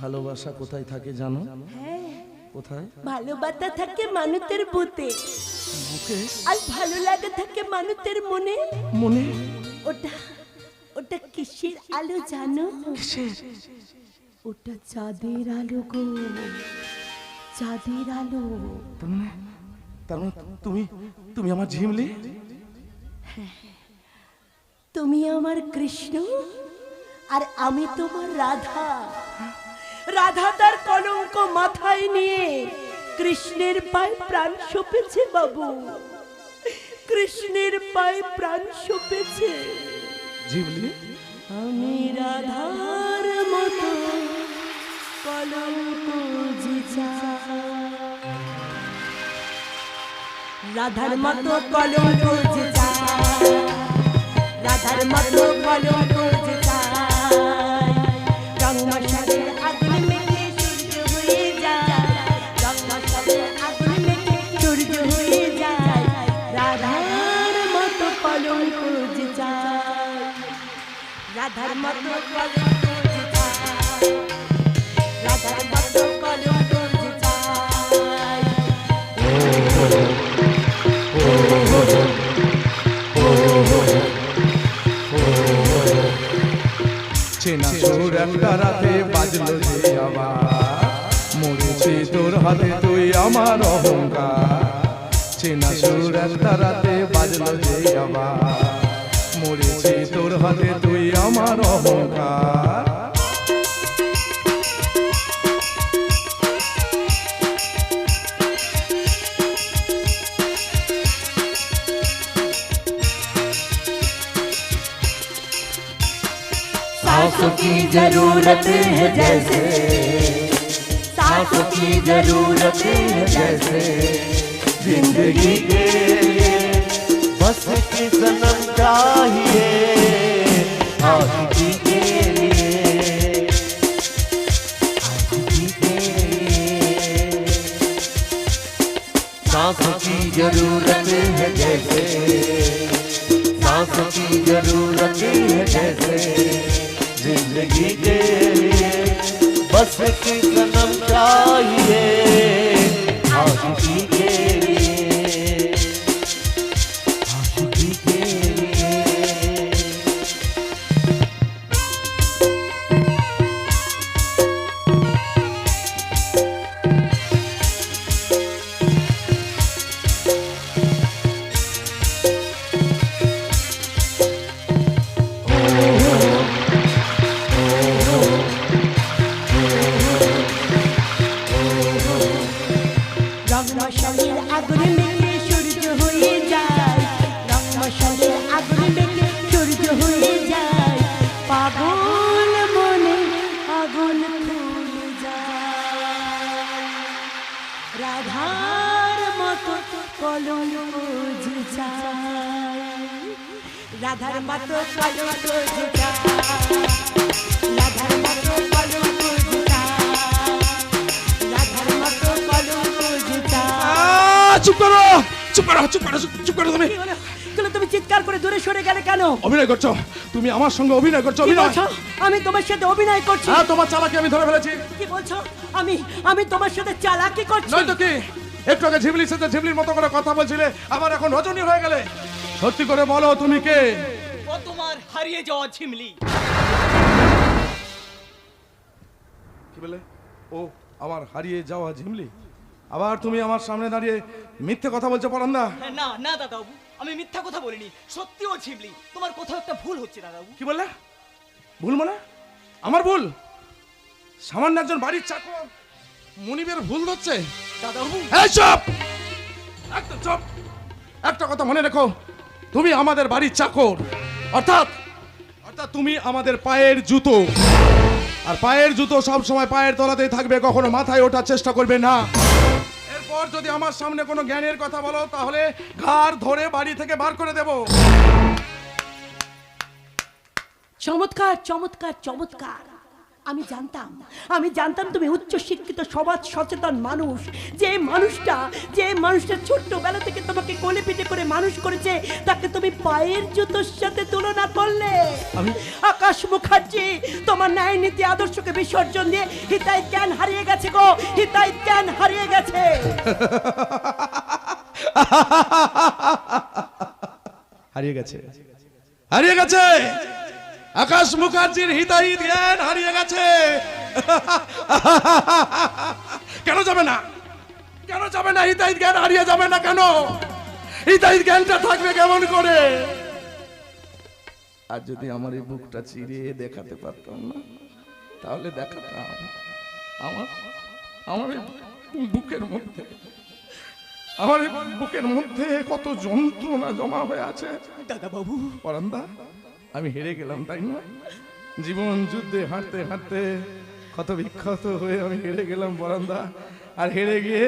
ভালোবাসা কোথায় থাকে জানো? কোথায়? ভালোবাসা থাকে মানুষের বুতে বুকে? আর ভালো লাগে থাকে মানুষের মনে। মনে? ওটা ওটা কিসের আলো জানো? ওটা চাঁদের আলো গো। চাঁদের আলো। তার মানে তার মানে তুমি তুমি আমার ঝিমলি? তুমি আমার কৃষ্ণ আর আমি তোমার রাধা। রাধা তার কলঙ্ক মাথায় নিয়ে কৃষ্ণের পায়ে প্রাণ সপেছে বাবু। কৃষ্ণের পায়ে প্রাণ সপেছে। আমি রাধার মতো কলঙ্ক। রাধার মতো কলঙ্ক রাধার মতো কলঙ্ক যে। একটা বাজলো যে আমার মরেছে তোর হাতে তুই আমার অহংকার। চেনা সুর একটা বাজলো যে আমার মরেছে তোর হাতে তুই আমার অহংকার। जैसे। सांसों की ज़रूरत है जैसे। ज़िंदगी के लिए बस के सनम चाहिए। के के ज़रूरत है जैसे। सांसों की ज़रूरत है जैसे। ज़िंदगी के बस के सनम चाहिए চুপ করো চুপ করো চুপ করো চুপ- চুপ করো তুমি। চিৎকার করে দূরে সরে গেলে কেন? অভিনয় করছ তুমি আমার সঙ্গে অভিনয় করছ অভিনয়। আমি তোমার সাথে অভিনয় করছি। হ্যাঁ তোমার চালাকি আমি ধরে ফেলেছি। কি বলছো? আমি আমি তোমার সাথে চালাকি করছি। নয়তো কি? একটু আগে ঝিবলির সাথে ঝিবলির মতো করে কথা বলছিলে আবার এখন রজনী হয়ে গেলে। সত্যি করে বলো তুমি কে? ও তোমার হারিয়ে যাওয়া ঝিমলি কি বলে? ও আমার হারিয়ে যাওয়া ঝিমলি আবার তুমি আমার সামনে দাঁড়িয়ে মিথ্যে কথা বলছো পরান্দা না না দাদাবু আমি মিথ্যা কথা বলিনি। সত্যি ও ঝিমলি তোমার কোথাও একটা ভুল হচ্ছে দাদাবু কি বললে? ভুল মানে? আমার ভুল? সামান্য একজন বাড়ির চাকর মনিবের ভুল ধরছে? দাদাবু এই চুপ! একদম চুপ! একটা কথা মনে রেখো তুমি আমাদের বাড়ির চাকর। অর্থাৎ অর্থাৎ তুমি আমাদের পায়ের জুতো। আর পায়ের জুতো সব সময় পায়ের তলাতেই থাকবে, কখনো মাথায় ওঠার চেষ্টা করবে না। এরপর যদি আমার সামনে কোনো জ্ঞানের কথা বলো, তাহলে ঘাড় ধরে বাড়ি থেকে বার করে দেব। চমৎকার চমৎকার চমৎকার। আমি জানতাম আমি জানতাম তুমি উচ্চ শিক্ষিত সমাজ সচেতন মানুষ। যে মানুষটা যে মানুষটা ছোট্টবেলা থেকে তোমাকে কোলে পিঠে করে মানুষ করেছে তাকে তুমি পায়ের জুতোর সাথে তুলনা করলে। আকাশ মুখার্জি তোমার ন্যায় নীতি আদর্শকে বিসর্জন দিয়ে হিতাই জ্ঞান হারিয়ে গেছে গো হিতাই জ্ঞান হারিয়ে গেছে। হারিয়ে গেছে। হারিয়ে গেছে! আকাশ মুখার্জির হিতাহিত জ্ঞান হারিয়ে গেছে। কেন যাবে না? কেন যাবে না? হিতাহিত জ্ঞান হারিয়ে যাবে না কেন? হিতাহিত জ্ঞানটা থাকবে কেমন করে? আর যদি আমার এই বুকটা চিরিয়ে দেখাতে পারতাম না তাহলে দেখাতাম। আমার আমার বুকের মধ্যে আমার বুকের মধ্যে কত যন্ত্রণা জমা হয়ে আছে। দাদা বাবু পরান্দা আমি হেরে গেলাম, তাই না? জীবন যুদ্ধে হাঁটতে হাঁটতে ক্ষত বিক্ষত হয়ে আমি হেরে গেলাম, বরন্দা। আর হেরে গিয়ে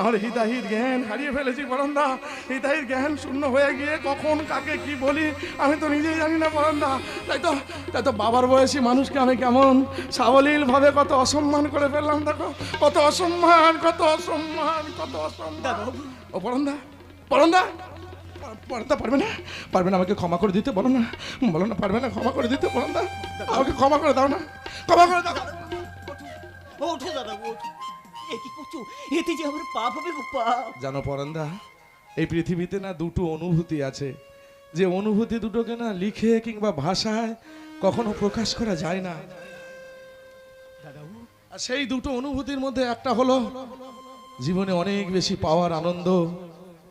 আমার হিতাহিত জ্ঞান হারিয়ে ফেলেছি, বরন্দা। হিতাহিত জ্ঞান শূন্য হয়ে গিয়ে কখন কাকে কি বলি, আমি তো নিজেই জানি না, বরন্দা। তাই তো তাই তো বাবার বয়সী মানুষকে আমি কেমন সাবলীলভাবে কত অসম্মান করে ফেললাম, দেখো। কত অসম্মান কত অসম্মান কত অসম্মান। ও পরন্দা পরন্দা পরন্দা পারবে না? পারবে না আমাকে ক্ষমা করে দিতে বলো না। বলো না পারবে না ক্ষমা করে দিতে বলো না। আমাকে ক্ষমা করে দাও না। ক্ষমা করে দাও। ওঠো দাদা ওঠো। এ কি করছ এতে যে আমার পাপ হবে গো পাপ। জানো পরন্দা এই পৃথিবীতে না দুটো অনুভূতি আছে। যে অনুভূতি দুটোকে না লিখে কিংবা ভাষায় কখনো প্রকাশ করা যায় না। সেই দুটো অনুভূতির মধ্যে একটা হলো জীবনে অনেক বেশি পাওয়ার আনন্দ।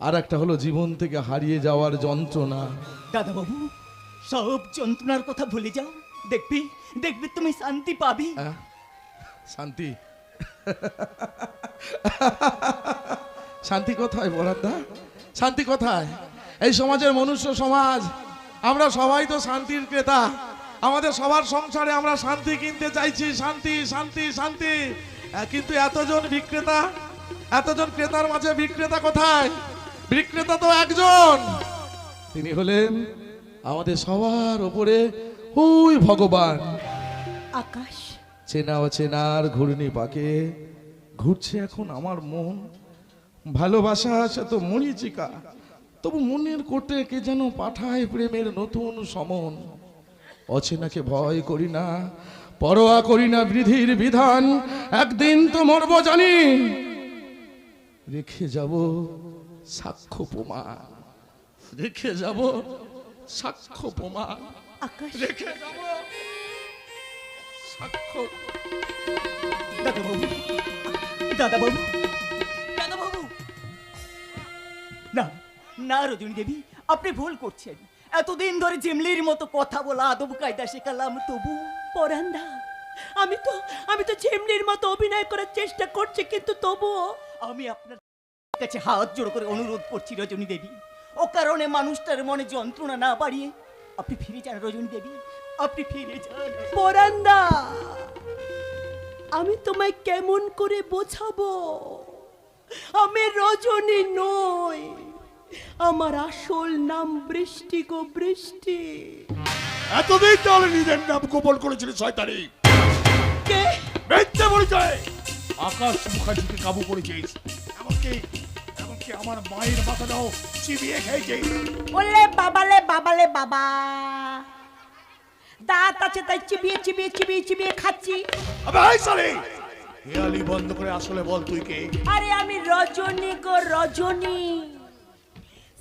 আর একটা হলো জীবন থেকে হারিয়ে যাওয়ার যন্ত্রণা। দাদা বাবু সব যন্ত্রণার কথা ভুলে যাও। দেখবি দেখবি তুমি শান্তি পাবি। শান্তি। শান্তি কোথায় বরাদ্দা? শান্তি কোথায়? এই সমাজের মনুষ্য সমাজ আমরা সবাই তো শান্তির ক্রেতা। আমাদের সবার সংসারে আমরা শান্তি কিনতে চাইছি। শান্তি শান্তি শান্তি। কিন্তু এতজন বিক্রেতা এতজন ক্রেতার মাঝে বিক্রেতা কোথায়? বিক্রেতা তো একজন। তিনি হলেন আমাদের সবার ওপরে ওই ভগবান। আকাশ। চেনা অচেনার ঘূর্ণি পাকে ঘুরছে এখন আমার মন। ভালোবাসা সে তো মরিচিকা তবু মনের কোটে কে যেন পাঠায় প্রেমের নতুন সমন। অচেনাকে ভয় করি না পরোয়া করি না বিধির বিধান। একদিন তো মরব জানি। রেখে যাব সাক্ষ্য প্রমাণ। রেখে যাব। সাক্ষ্য প্রমাণ। রেখে যাব। সাক্ষ্য। দাদা বাবু দাদা বাবু দাদা বাবু না না রজনী দেবী আপনি ভুল করছেন। এতদিন ধরে জিমলির মতো কথা বলা আদব কায়দা শেখালাম তবু পরান্দা আমি তো আমি তো ঝিমনির মতো অভিনয় করার চেষ্টা করছি কিন্তু তবুও আমি আপনার কাছে হাত জোড় করে অনুরোধ করছি রজনী দেবী। ও কারণে মানুষটার মনে যন্ত্রণা না বাড়িয়ে আপনি ফিরে যান রজনী দেবী। আপনি ফিরে যান। পরান্দা আমি তোমায় কেমন করে বোঝাবো? আমি রজনী নই আমার আসল নাম বৃষ্টি গো বৃষ্টি। এতদিন তাহলে নিজের নাম গোপন করেছিল শয়তানি। কে? মিথ্যে পরিচয় আকাশ মুখার্জিকে কাবু করেছিস। এমনকি এমনকি আমার মায়ের মাথাটাও চিবিয়ে খেয়েছিস ওলে বাবালে বাবালে বাবা দাঁত আছে তাই চিবিয়ে চিবিয়ে চিবিয়ে চিবিয়ে খাচ্ছি। আবে সালে। হেয়ালি বন্ধ করে আসলে বল তুই কে? আরে আমি রজনী গো রজনী।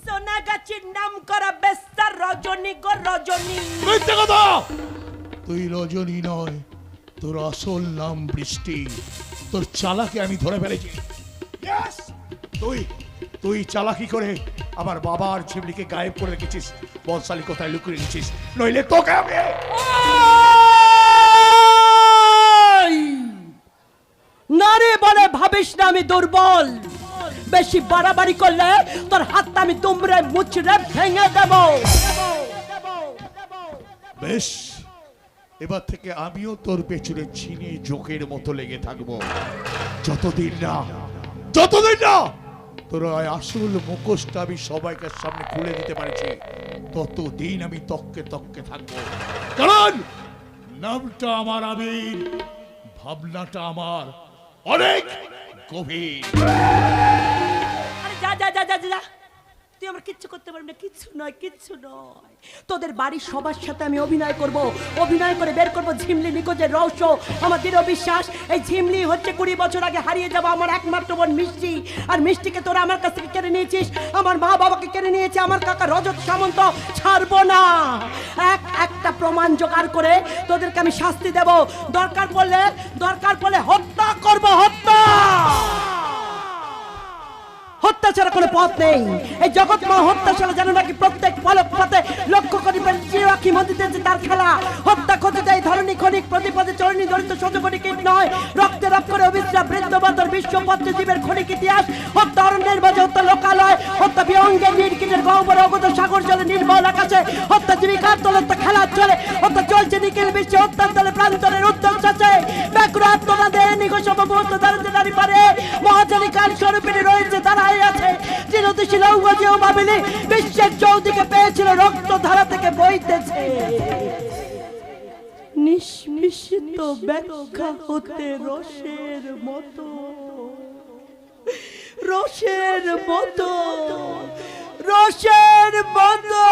সোনা গাছের নাম করা বেস্তার রজনী গো রজনী। মিথ্যে কথা! তুই রজনী নয় তোর আসল নাম বৃষ্টি। তোর চালাকে আমি ধরে ফেলেছি। Yes! তুই তুই চালাকি করে আমার বাবার ঝিমলিকে গায়েব করে রেখেছিস বলসালি কোথায় লুকিয়ে রেখেছিস? নইলে তোকে আমি নারে বলে ভাবিস না আমি দুর্বল। বেশি বাড়াবাড়ি করলে তোর হাতটা আমি দুমড়ে মুচড়ে ভেঙে দেব। বেশ এবার থেকে আমিও তোর পেছনে ছিনে জোকের মতো লেগে থাকব। যতদিন না যতদিন না! তোর আসল মুখোশটা আমি সবাইকে সামনে খুলে দিতে পারছি। ততদিন আমি তককে তককে থাকব। কারণ নামটা আমার আবির ভাবনাটা আমার অনেক গভীর। যা যা যা যা, যা। তুই আমার কিচ্ছু করতে পারবি না, কিচ্ছু নয় কিচ্ছু নয়। তোদের বাড়ির সবার সাথে আমি অভিনয় করব, অভিনয় করে বের করব ঝিমলি নিখোঁজের রহস্য। আমার দৃঢ় বিশ্বাস, এই ঝিমলি হচ্ছে কুড়ি বছর আগে হারিয়ে যাব আমার একমাত্র বোন মিষ্টি। আর মিষ্টিকে তোরা আমার কাছ থেকে কেড়ে নিয়েছিস, আমার মা বাবাকে কেড়ে নিয়েছে, আমার কাকা রজত সামন্ত, ছাড়বো না। এক, একটা প্রমাণ জোগাড় করে তোদেরকে আমি শাস্তি দেব। দরকার পড়লে দরকার পড়লে হত্যা করব, হত্যা! হত্যা ছাড়া কোনো পথ নেই। এই জগৎ মা হত্যা ছাড়া জানো নাকি প্রত্যেক পলক পথে লক্ষ্য করি চিরাকি মন্দিরে যে তার খেলা। হত্যা খোঁজে দেয় ধরণী ক্ষণিক প্রতিপদে চরণী দরিদ্র শতকোটি কীট নয়। রক্তে রক্ত করে অবিশ্রাম বৃদ্ধ বাদর, বিশ্ব পত্রে, জীবের ক্ষণিক ইতিহাস। হত্যা অরণ্যের মাঝে হত্যা লোকালয়। হত্যা বিয়ঙ্গে নির্কিটের গহ্বরে, অগত সাগর জলে নির্মল আকাশে। হত্যা জীবিকার তলে, হত্যা খেলার চলে। হত্যা চলছে নিখিল বিশ্বে অত্যান্তরে প্রান্তরের উদ্যোগ চাচ্ছে ব্যাকুর আত্মনাদে নিকষ মুহূর্ত দাঁড়াতে দাঁড়িয়ে পারে। মহাজনী কাল স্বরূপিণী রয়েছে দাঁড়াই আছে। চিরতিশীল ঔগজেও ভাবিনি বিশ্বের চৌদিকে পেয়েছিল রক্ত ধারা থেকে বইতেছে। নিষ্মিষিত ব্যাখ্যা হতে রসের মতো। রসের মতো। রসের মতো।